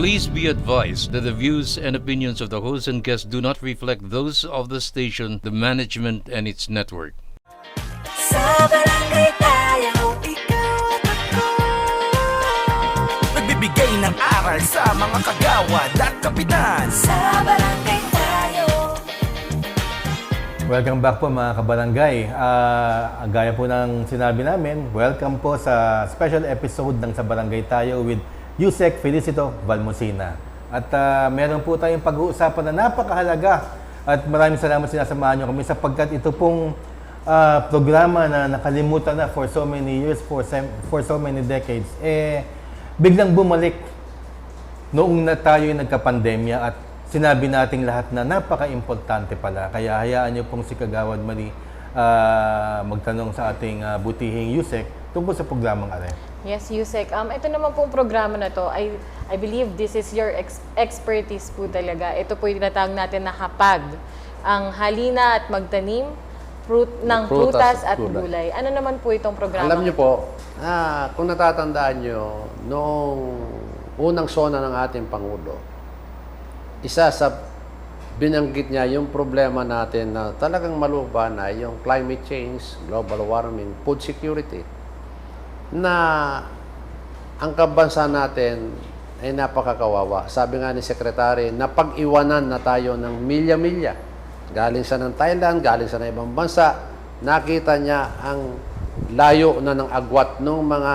Please be advised that the views and opinions of the host and guests do not reflect those of the station, the management, and its network. Sa barangay tayo, ikaw at ako Nagbibigay ng aral sa mga kagawad at kapitan Sa barangay tayo Welcome back po mga kabarangay. Ah, gaya po ng sinabi namin, welcome po sa special episode ng Sa Barangay Tayo with Yusek Felicito Valmosina. At ah, meron po tayong pag-uusapan na napakahalaga at maraming salamat sinasamahan nyo kami sapagkat ito pong ah, programa na nakalimutan na for so many years, for, sem- for so many decades, eh, biglang bumalik noong na tayo yung nagka-pandemya at sinabi nating lahat na napaka-importante pala. Kaya hayaan niyo pong si Kagawad Mali ah, magtanong sa ating ah, butihing Yusek tungkol sa programang Are. Yes, Yusek. Um, ito naman pong programa na to, I, I believe this is your ex- expertise po talaga. Ito po yung tinatawag natin na hapag. Ang halina at magtanim fruit, ng prutas, Prutas at gulay. gulay. Ano naman po itong programa? Alam niyo po, ah, kung natatandaan niyo, noong unang sona ng ating Pangulo, isa sa binanggit niya yung problema natin na talagang maluba na yung climate change, global warming, food security, na ang kabansa natin ay napakakawawa. Sabi nga ni Sekretary, napag-iwanan na tayo ng milya-milya. Galing sa ng Thailand, galing sa ng ibang bansa. Nakita niya ang layo na ng agwat ng mga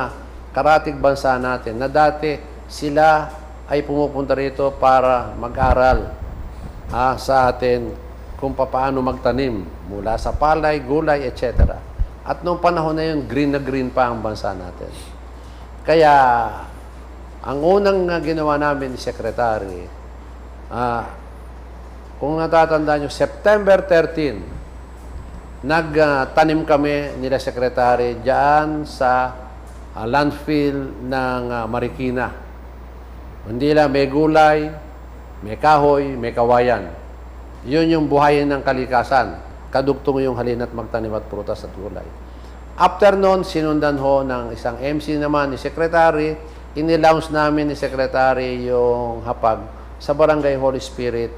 karatig bansa natin na dati sila ay pumupunta rito para mag-aral ah, sa atin kung paano magtanim mula sa palay, gulay, etc. At noong panahon na yun, green na green pa ang bansa natin. Kaya, ang unang uh, ginawa namin ni Secretary, ah, kung natatandaan nyo, September 13, nagtanim kami nila Secretary diyan sa ah, landfill ng ah, Marikina. Hindi lang may gulay, may kahoy, may kawayan. Yun yung buhayin ng kalikasan. Kadugtong yung halina't magtanim at prutas at gulay. After noon, sinundan ho ng isang MC naman ni Secretary. Inilaunch namin ni Secretary yung hapag sa Barangay Holy Spirit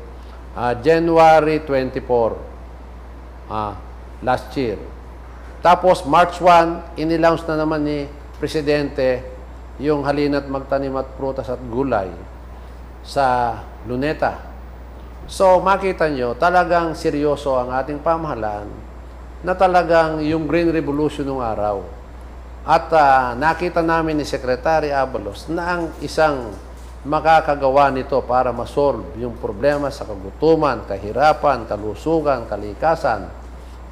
ah, January 24 ah, last year. Tapos March 1, inilaunch na naman ni Presidente yung halina't magtanim at prutas at gulay sa Luneta. So makita nyo, talagang seryoso ang ating pamahalaan na talagang yung Green Revolution ng araw. At ah, nakita namin ni Secretary Abalos na ang isang makakagawa nito para masolve yung problema sa kagutuman, kahirapan, kalusugan, kalikasan,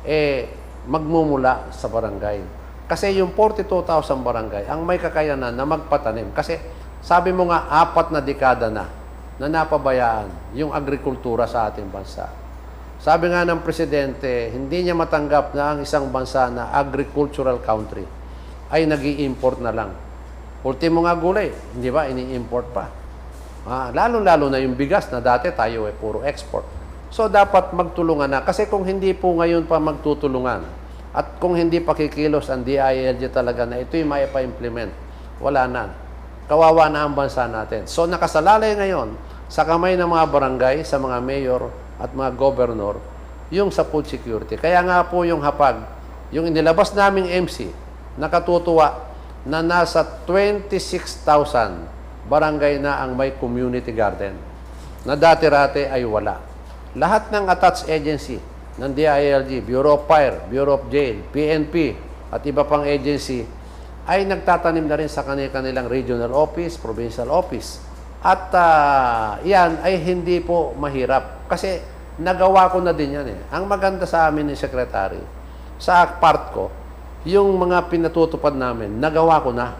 eh, magmumula sa barangay. Kasi yung 42,000 barangay, ang may kakayanan na magpatanim. Kasi sabi mo nga, apat na dekada na na napabayaan yung agrikultura sa ating bansa. Sabi nga ng Presidente, hindi niya matanggap na ang isang bansa na agricultural country ay nag import na lang. Ultimo nga gulay, hindi ba, ini-import pa. Ah, lalo-lalo na yung bigas na dati tayo ay puro export. So dapat magtulungan na. Kasi kung hindi po ngayon pa magtutulungan, at kung hindi pakikilos ang DILG talaga na ito'y maipa-implement, wala na. Kawawa na ang bansa natin. So nakasalalay ngayon sa kamay ng mga barangay, sa mga mayor at mga governor, yung sa food security. Kaya nga po yung hapag, yung inilabas naming MC, nakatutuwa na nasa 26,000 barangay na ang may community garden na dati-rate ay wala. Lahat ng attached agency ng DILG, Bureau of Fire, Bureau of Jail, PNP, at iba pang agency ay nagtatanim na rin sa kanilang regional office, provincial office. At ah, yan ay hindi po mahirap kasi nagawa ko na din yan eh. Ang maganda sa amin ni Secretary, sa part ko, yung mga pinatutupad namin, nagawa ko na.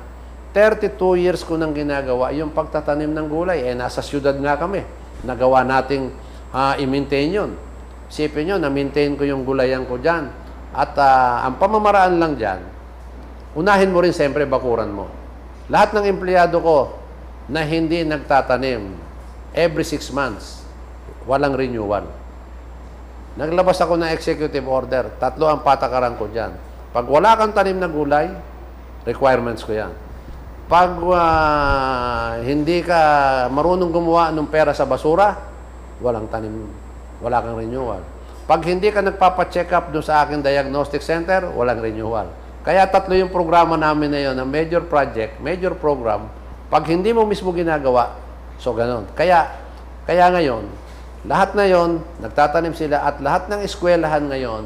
32 years ko nang ginagawa yung pagtatanim ng gulay. Eh, nasa syudad nga kami. Nagawa nating ah, i-maintain yun. Isipin nyo, na-maintain ko yung gulayan ko dyan. At ah, ang pamamaraan lang dyan, unahin mo rin siyempre bakuran mo. Lahat ng empleyado ko na hindi nagtatanim, every six months, walang renewal. Naglabas ako ng executive order. Tatlo ang patakaran ko dyan. Pag wala kang tanim na gulay, requirements ko yan. Pag ah, hindi ka marunong gumawa ng pera sa basura, walang tanim, wala kang renewal. Pag hindi ka nagpapa-check up doon sa aking diagnostic center, walang renewal. Kaya tatlo yung programa namin na yun, na major project, major program. Pag hindi mo mismo ginagawa, so ganon. Kaya, kaya ngayon, lahat na yon nagtatanim sila at lahat ng eskwelahan ngayon,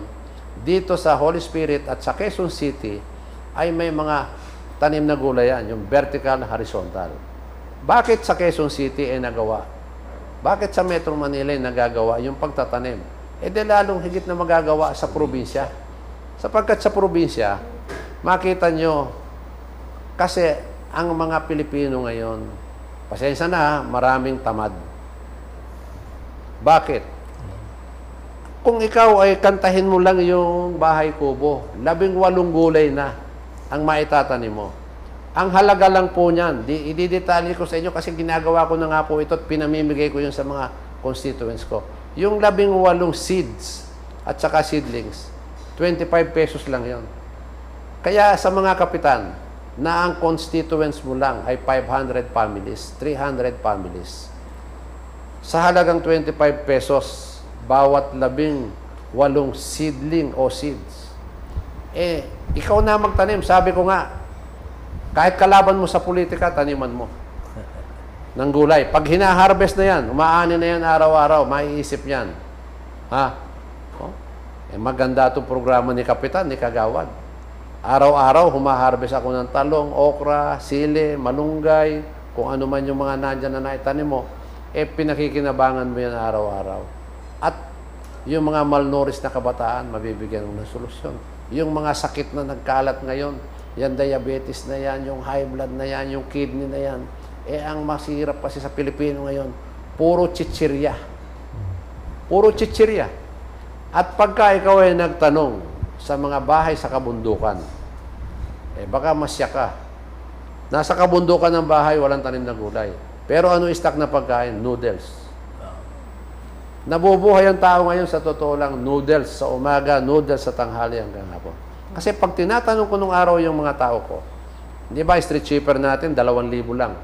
dito sa Holy Spirit at sa Quezon City, ay may mga tanim na gulayan, yung vertical, horizontal. Bakit sa Quezon City ay nagawa? Bakit sa Metro Manila ay nagagawa yung pagtatanim? E di lalong higit na magagawa sa probinsya. Sapagkat sa probinsya, makita nyo, kasi ang mga Pilipino ngayon, pasensya na maraming tamad. Bakit? Kung ikaw ay kantahin mo lang yung bahay kubo, labing walong gulay na ang maitatanim mo. Ang halaga lang po niyan, di, ididetalye ko sa inyo kasi ginagawa ko na nga po ito at pinamimigay ko yun sa mga constituents ko. Yung labing walong seeds at saka seedlings, 25 pesos lang yon. Kaya sa mga kapitan, na ang constituents mo lang ay 500 families, 300 families. Sa halagang 25 pesos, bawat labing walong seedling o seeds. Eh, ikaw na magtanim. Sabi ko nga, kahit kalaban mo sa politika, taniman mo ng gulay. Pag hina-harvest na yan, umaani na yan araw-araw, maiisip yan. Ha? Oh? Eh, maganda itong programa ni Kapitan, ni Kagawad. Araw-araw, humaharvest ako ng talong, okra, sili, malunggay, kung ano man yung mga nandyan na naitanim mo, eh pinakikinabangan mo yan araw-araw. At yung mga malnourished na kabataan, mabibigyan mo ng solusyon. Yung mga sakit na nagkalat ngayon, yan diabetes na yan, yung high blood na yan, yung kidney na yan, eh ang masirap kasi sa Pilipino ngayon, puro chichirya. Puro chichirya. At pagka ikaw ay nagtanong sa mga bahay sa kabundukan, eh baka masya ka. Nasa kabundukan ng bahay, walang tanim na gulay. Pero ano stock na pagkain? Noodles. Nabubuhay ang tao ngayon sa totoo lang, noodles sa umaga, noodles sa tanghali hanggang hapon. Kasi pag tinatanong ko nung araw yung mga tao ko, di ba street cheaper natin, 2,000 lang.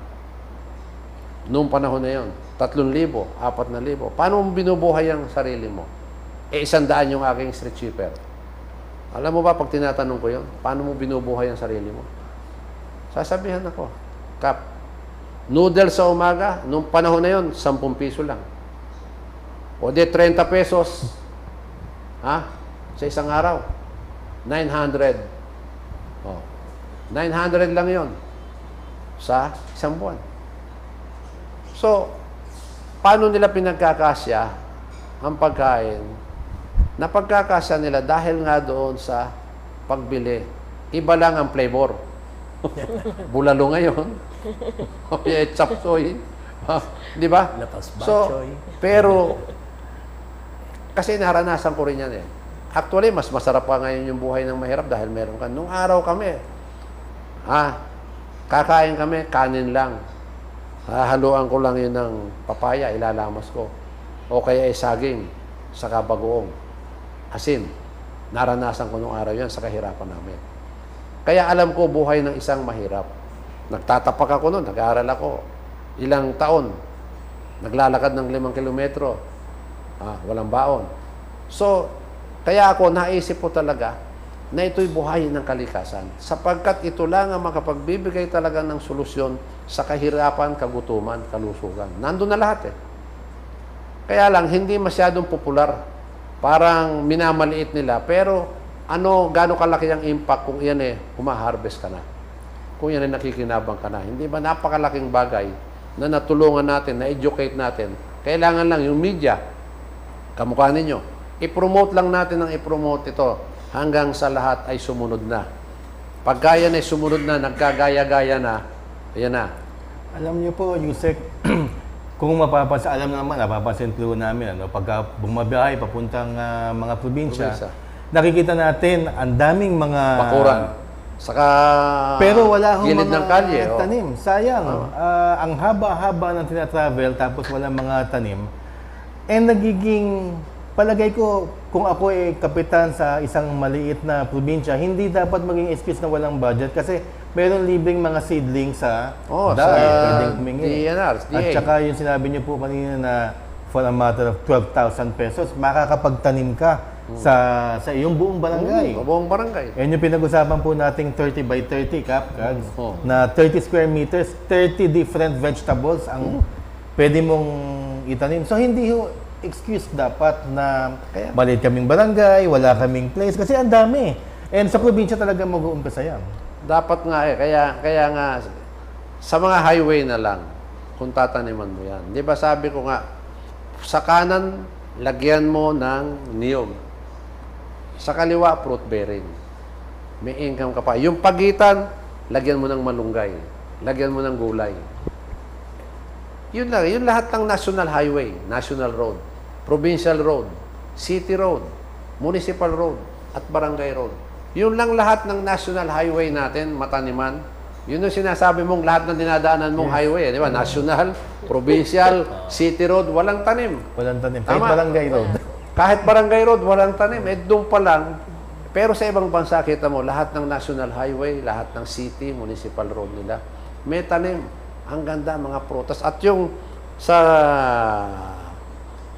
Noong panahon na yon, 3,000, 4,000. Paano mo binubuhay ang sarili mo? Eh, isang daan yung aking street cheaper. Alam mo ba, pag tinatanong ko yon, paano mo binubuhay ang sarili mo? Sasabihan ako, Kap, noodles sa umaga, nung panahon na yon, 10 piso lang. O di 30 pesos, ha? Sa isang araw. 900. Oh. 900 lang yon sa isang buwan. So, paano nila pinagkakasya ang pagkain na pagkakasya nila dahil nga doon sa pagbili. Iba lang ang flavor. Bulalo ngayon. o yeah, chapsoy. Ah, Di ba? So, pero, kasi naranasan ko rin yan eh. Actually, mas masarap pa ngayon yung buhay ng mahirap dahil meron ka. Nung araw kami, ha, kakain kami, kanin lang. Hahaluan ko lang yun ng papaya, ilalamas ko. O kaya ay saging, saka bagoong. Asin. Naranasan ko nung araw yan sa kahirapan namin. Kaya alam ko buhay ng isang mahirap. Nagtatapak ako noon, nag-aaral ako. Ilang taon, naglalakad ng limang kilometro. Ah, walang baon. So, kaya ako naisip ko talaga na ito'y buhayin ng kalikasan sapagkat ito lang ang makapagbibigay talaga ng solusyon sa kahirapan, kagutuman, kalusugan. Nandun na lahat eh. Kaya lang, hindi masyadong popular. Parang minamaliit nila. Pero ano, gaano kalaki ang impact kung yan eh, humaharvest ka na. Kung yan ay nakikinabang ka na. Hindi ba napakalaking bagay na natulungan natin, na-educate natin. Kailangan lang yung media, kamukha ninyo, i-promote lang natin ang i-promote ito hanggang sa lahat ay sumunod na. Pag yan ay sumunod na, nagkagaya-gaya na, ayan na. Alam niyo po, Yusek, kung mapapansin, alam naman, napapansin po namin, ano, pagka bumabiyahe papuntang ah, mga probinsya, Probinsya. nakikita natin ang daming mga... Bakuran. Saka Pero wala akong gilid mga ng kalye. oh. tanim. Sayang. Ah, ang haba-haba ng tinatravel tapos walang mga tanim, eh nagiging palagay ko, kung ako ay kapitan sa isang maliit na probinsya, hindi dapat maging excuse na walang budget kasi meron libreng mga seedlings sa Oo, DAE, sa pwedeng humingi. DNR, At DA. saka yung sinabi niyo po kanina na for a matter of 12,000 pesos, makakapagtanim ka sa sa iyong buong barangay. Mm, buong barangay. Yan yung pinag-usapan po nating 30 by 30 cap, Kags, Oh. na 30 square meters, 30 different vegetables ang pwede mong itanim. So hindi ho excuse dapat na Kaya- maliit kaming barangay, wala kaming place, kasi ang dami. And sa probinsya talaga mag-uumpisa yan. Dapat nga eh, kaya, kaya nga, sa mga highway na lang, kung tataniman mo yan. Di ba sabi ko nga, sa kanan, lagyan mo ng niyog. Sa kaliwa, fruit bearing. May income ka pa. Yung pagitan, lagyan mo ng malunggay. Lagyan mo ng gulay. Yun lang. Yun lahat ng national highway, national road, provincial road, city road, municipal road, at barangay road. Yun lang lahat ng national highway natin, mataniman. Yun yung sinasabi mong lahat ng dinadaanan mong highway, eh, di ba? National, provincial, city road, walang tanim. Walang tanim. Kahit Tama. barangay road. Kahit barangay road, walang tanim. Eh, doon pa lang. Pero sa ibang bansa, kita mo, lahat ng national highway, lahat ng city, municipal road nila, may tanim. Ang ganda, mga prutas. At yung sa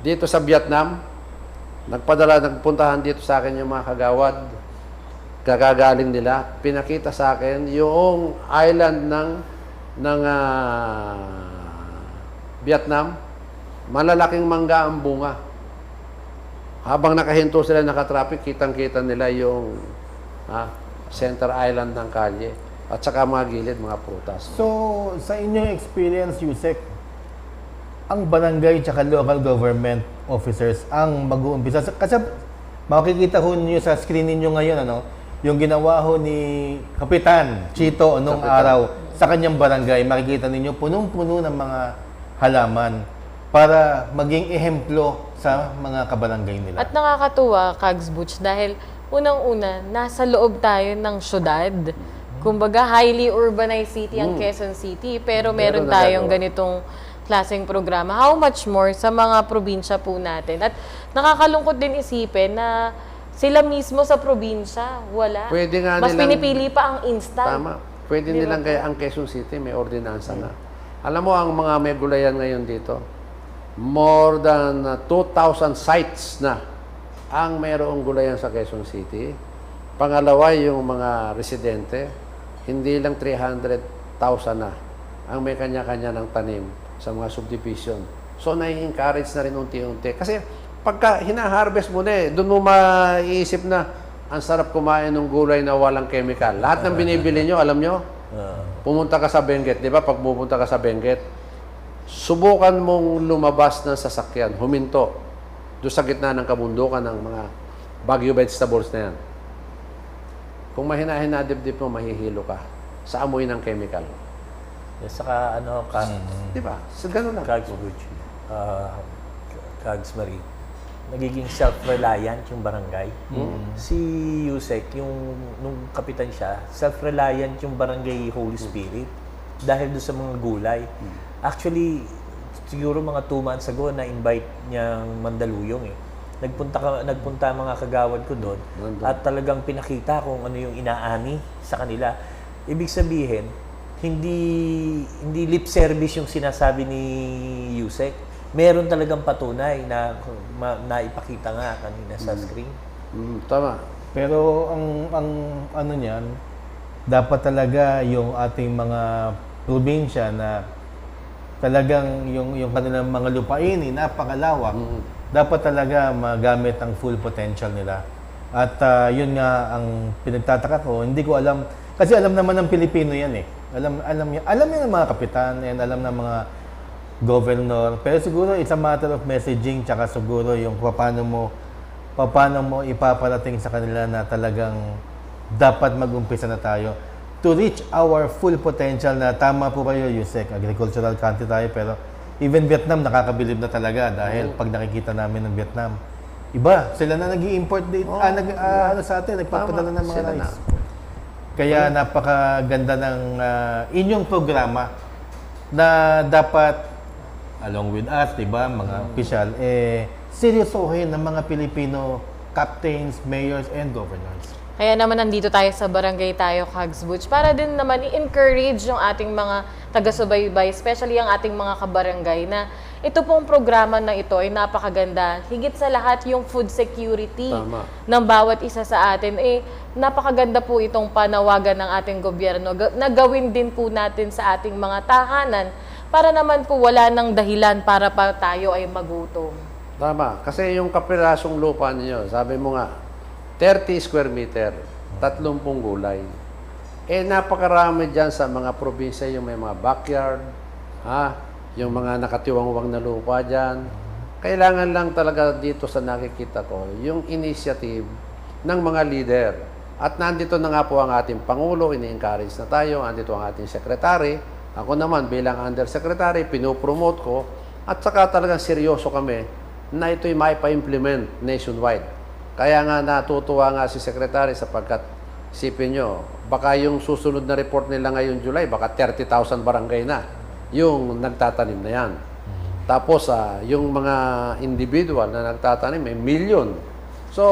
dito sa Vietnam, nagpadala, nagpuntahan dito sa akin yung mga kagawad, kagagaling nila, pinakita sa akin yung island ng ng ah, Vietnam, malalaking mangga ang bunga. Habang nakahinto sila nakatraffic, kitang-kita nila yung ah, center island ng kalye. At saka mga gilid, mga prutas. So, sa inyong experience, Yusek, ang barangay tsaka local government officers ang mag-uumpisa. Sa- Kasi makikita ho niyo sa screen ninyo ngayon, ano, yung ginawa ho ni Kapitan Chito nung Kapitan. araw sa kanyang barangay, makikita ninyo punong-puno ng mga halaman para maging ehemplo sa mga kabarangay nila. At nakakatuwa, Kags Butch, dahil unang-una, nasa loob tayo ng syudad. Kumbaga, highly urbanized city ang Quezon City, pero meron Meron tayong ganitong klaseng programa. How much more sa mga probinsya po natin? At nakakalungkot din isipin na sila mismo sa probinsya, wala. Pwede nga Mas nilang- pinipili pa ang instant. Tama. Pwede Di nilang kaya ang Quezon City, may ordinansa na. Alam mo, ang mga may gulayan ngayon dito, more than uh, 2,000 sites na ang mayroong gulayan sa Quezon City. Pangalawa, yung mga residente, hindi lang 300,000 na ang may kanya-kanya ng tanim sa mga subdivision. So, nai-encourage na rin unti-unti. Kasi, pagka hina-harvest mo na eh, doon mo maiisip na, ang sarap kumain ng gulay na walang chemical. Lahat ng binibili nyo, alam nyo, pumunta ka sa Benguet, di ba? Pag pumunta ka sa Benguet, subukan mong lumabas ng sasakyan, huminto, doon sa gitna ng kabundukan ng mga Baguio vegetables na yan. Kung mahina-hina dibdib mo, mahihilo ka sa amoy ng chemical. Yes, saka ano, ka, Di ba? So, ganun lang. Kags uh, Kags Marie, nagiging self-reliant yung barangay. Si Yusek, yung nung kapitan siya, self-reliant yung barangay Holy Spirit dahil doon sa mga gulay. Actually, siguro mga two months ago na-invite niyang Mandaluyong eh. Nagpunta ka, nagpunta mga kagawad ko doon at talagang pinakita kung ano yung inaani sa kanila. Ibig sabihin, hindi hindi lip service yung sinasabi ni Yusek. Meron talagang patunay na ma, naipakita nga kanina sa screen. Mm, tama. Pero ang ang ano niyan, dapat talaga yung ating mga probinsya na talagang yung yung kanilang mga lupain eh, napakalawak. Dapat talaga magamit ang full potential nila. At ah, yun nga ang pinagtataka ko, hindi ko alam kasi alam naman ng Pilipino yan eh. Alam alam niya, alam niya ng mga kapitan and alam ng mga governor. Pero siguro it's a matter of messaging tsaka siguro yung paano mo paano mo ipaparating sa kanila na talagang dapat mag-umpisa na tayo to reach our full potential na tama po kayo, Yusek, agricultural country tayo, pero even Vietnam nakakabilib na talaga dahil pag nakikita namin ng Vietnam, iba, sila na nag import dito, ah, nag, ah, ano sa atin, nagpapadala ng mga sila na. Kaya napakaganda ng ah, inyong programa na dapat along with us, 'di ba, mga official eh seryosohin ng mga Pilipino captains, mayors, and governors. Kaya naman nandito tayo sa Barangay Tayo, Kags Butch, para din naman i-encourage yung ating mga taga-subaybay, especially ang ating mga kabarangay, na ito pong programa na ito ay napakaganda. Higit sa lahat yung food security Tama. ng bawat isa sa atin. Eh, napakaganda po itong panawagan ng ating gobyerno na gawin din po natin sa ating mga tahanan para naman po wala nang dahilan para pa tayo ay magutom. Tama. Kasi yung kapirasong lupa ninyo, sabi mo nga, 30 square meter, 30 gulay. Eh, napakarami dyan sa mga probinsya, yung may mga backyard, ha? yung mga nakatiwangwang na lupa dyan. Kailangan lang talaga dito sa nakikita ko, yung initiative ng mga leader. At nandito na nga po ang ating Pangulo, ini-encourage na tayo, nandito ang ating Secretary. Ako naman bilang Undersecretary, pinopromote ko at saka talagang seryoso kami na ito'y maipa-implement nationwide. Kaya nga natutuwa nga si Secretary sapagkat sipin nyo, baka yung susunod na report nila ngayong July, baka 30,000 barangay na yung nagtatanim na yan. Tapos ah, yung mga individual na nagtatanim, may million. So,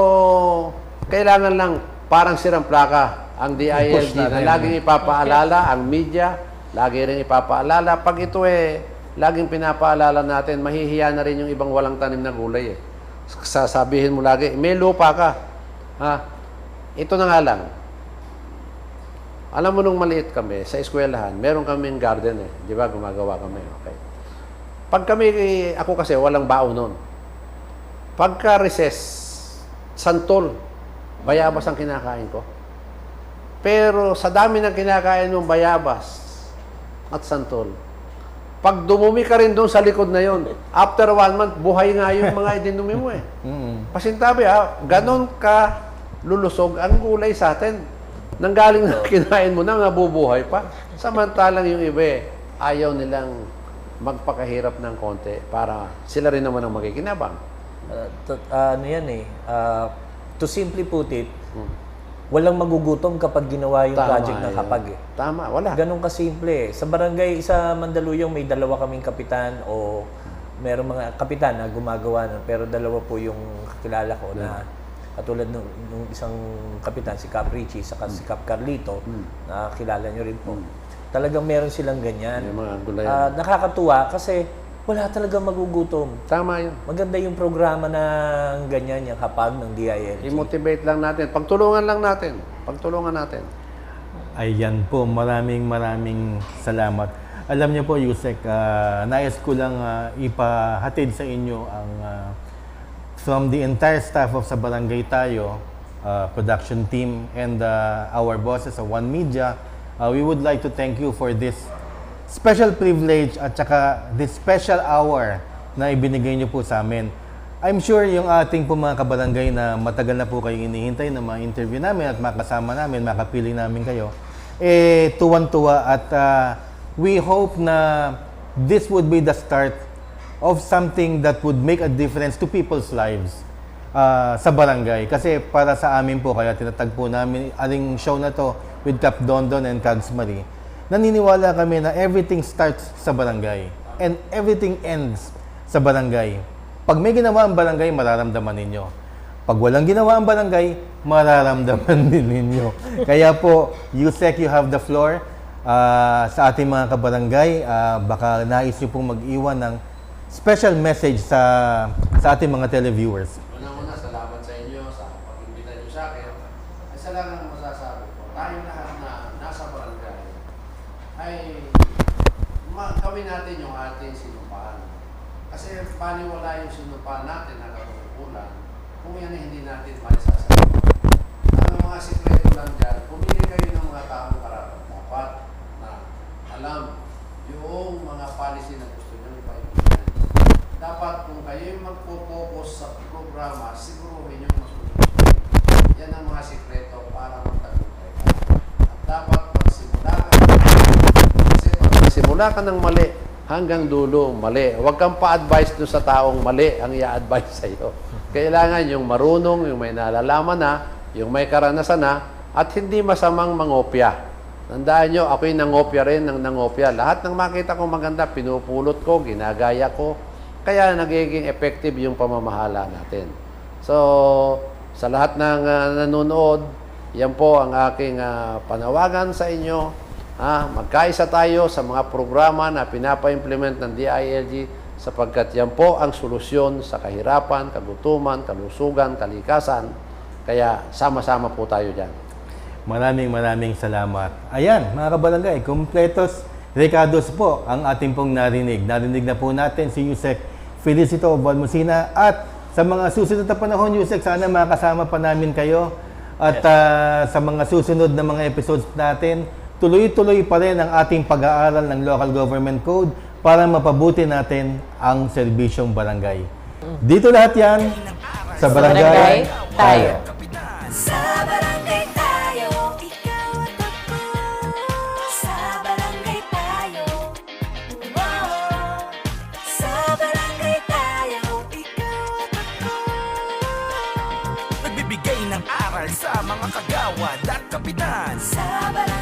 kailangan lang parang sirang plaka ang DILG na na laging ipapaalala, ang media, lagi rin ipapaalala. Pag ito eh, laging pinapaalala natin, mahihiya na rin yung ibang walang tanim na gulay eh. Sasabihin mo lagi, may lupa ka. Ha? Ito na nga lang. Alam mo nung maliit kami, sa eskwelahan, meron kaming garden eh. Di ba? Gumagawa kami. Okay. Pag kami, ako kasi walang baon nun. Pagka recess, santol, bayabas ang kinakain ko. Pero sa dami ng kinakain mong bayabas at santol, pag dumumi ka rin doon sa likod na yon, after one month, buhay nga yung mga idinumi mo eh. Pasintabi ha, ganon ka lulusog ang gulay sa atin. Nanggaling na kinain mo na, nabubuhay pa. Samantalang yung iba eh, ayaw nilang magpakahirap ng konti para sila rin naman ang makikinabang. Uh, t- ano yan eh, uh, to simply put it, walang magugutom kapag ginawa yung project ng yun. kapag eh. Tama, wala. Ganun kasimple eh. Sa barangay, sa Mandaluyong, may dalawa kaming kapitan o meron mga kapitan na gumagawa nun, pero dalawa po yung kakilala ko na katulad nung, nung isang kapitan, si Cap Richie, saka si Cap Carlito, na kilala nyo rin po. Talagang meron silang ganyan. Yung mga gulayan. Ah, nakakatuwa kasi wala talagang magugutom. Tama yun. Maganda yung programa ng ganyan, yung kapag ng DILG. I-motivate lang natin. Pagtulungan lang natin. Pagtulungan natin. Ayan po, maraming maraming salamat. Alam niyo po, Yusek, ah, nais ko lang ah, ipahatid sa inyo ang ah, from the entire staff of sa Barangay Tayo, ah, production team, and ah, our bosses sa One Media, ah, we would like to thank you for this special privilege at saka this special hour na ibinigay niyo po sa amin. I'm sure yung ating po mga kabarangay na matagal na po kayong inihintay na ma-interview namin at makasama namin, makapiling namin kayo, eh tuwan-tuwa at ah, we hope na this would be the start of something that would make a difference to people's lives ah, sa barangay. Kasi para sa amin po, kaya tinatagpo namin aling show na to with Cap Dondon and Cags Marie, naniniwala kami na everything starts sa barangay and everything ends sa barangay. Pag may ginawa ang barangay, mararamdaman ninyo. Pag walang ginawa ang barangay, mararamdaman din ninyo. Kaya po, Yusek, you have the floor. Ah, sa ating mga kabarangay, ah, baka nais nyo pong mag-iwan ng special message sa sa ating mga televiewers. Una-una, salamat sa inyo sa pag-imbita niyo sa akin. Isa lang ang masasabi ko. Tayo lahat na nasa barangay ay ma- gawin natin yung ating sinupaan. Kasi paniwala yung sinupaan natin na katungkulan kung yan hindi natin maisasagot. Ang mga sikreto lang dyan, pumili kayo ng mga taong karapat dapat na alam yung mga policy na gusto nyo ipaibigan. Dapat kung kayo magpo-focus sa programa, siguruhin yung masunod. Yan ang mga sikreto para magtagumpay ka. At dapat magsimula ka kasi pag nagsimula ka ng mali, hanggang dulo, mali. Huwag kang pa-advise doon sa taong mali ang i-advise sa iyo. Kailangan yung marunong, yung may nalalaman na, yung may karanasan na, at hindi masamang mangopya. Tandaan nyo, ako'y nangopya rin ng nangopya. Lahat ng makita ko maganda, pinupulot ko, ginagaya ko. Kaya nagiging effective yung pamamahala natin. So, sa lahat ng ah, nanonood, yan po ang aking ah, panawagan sa inyo. Ah, magkaisa tayo sa mga programa na pinapa-implement ng DILG sapagkat yan po ang solusyon sa kahirapan, kagutuman, kalusugan, kalikasan. Kaya sama-sama po tayo dyan. Maraming maraming salamat. Ayan, mga kabarangay, kumpletos Ricardos po ang ating pong narinig. Narinig na po natin si Yusek Felicito Balmusina at sa mga susunod na panahon, Yusek, sana makasama pa namin kayo at ah, sa mga susunod na mga episodes natin, tuloy-tuloy pa rin ang ating pag-aaral ng Local Government Code para mapabuti natin ang serbisyong barangay. Dito lahat yan sa barangay, Barangay tayo. Sa barangay tayo, ikaw at ako. Sa barangay tayo, wow. Sa barangay tayo, ikaw at ako. Nagbibigay ng aral sa mga kagawad at kapitan Sa barangay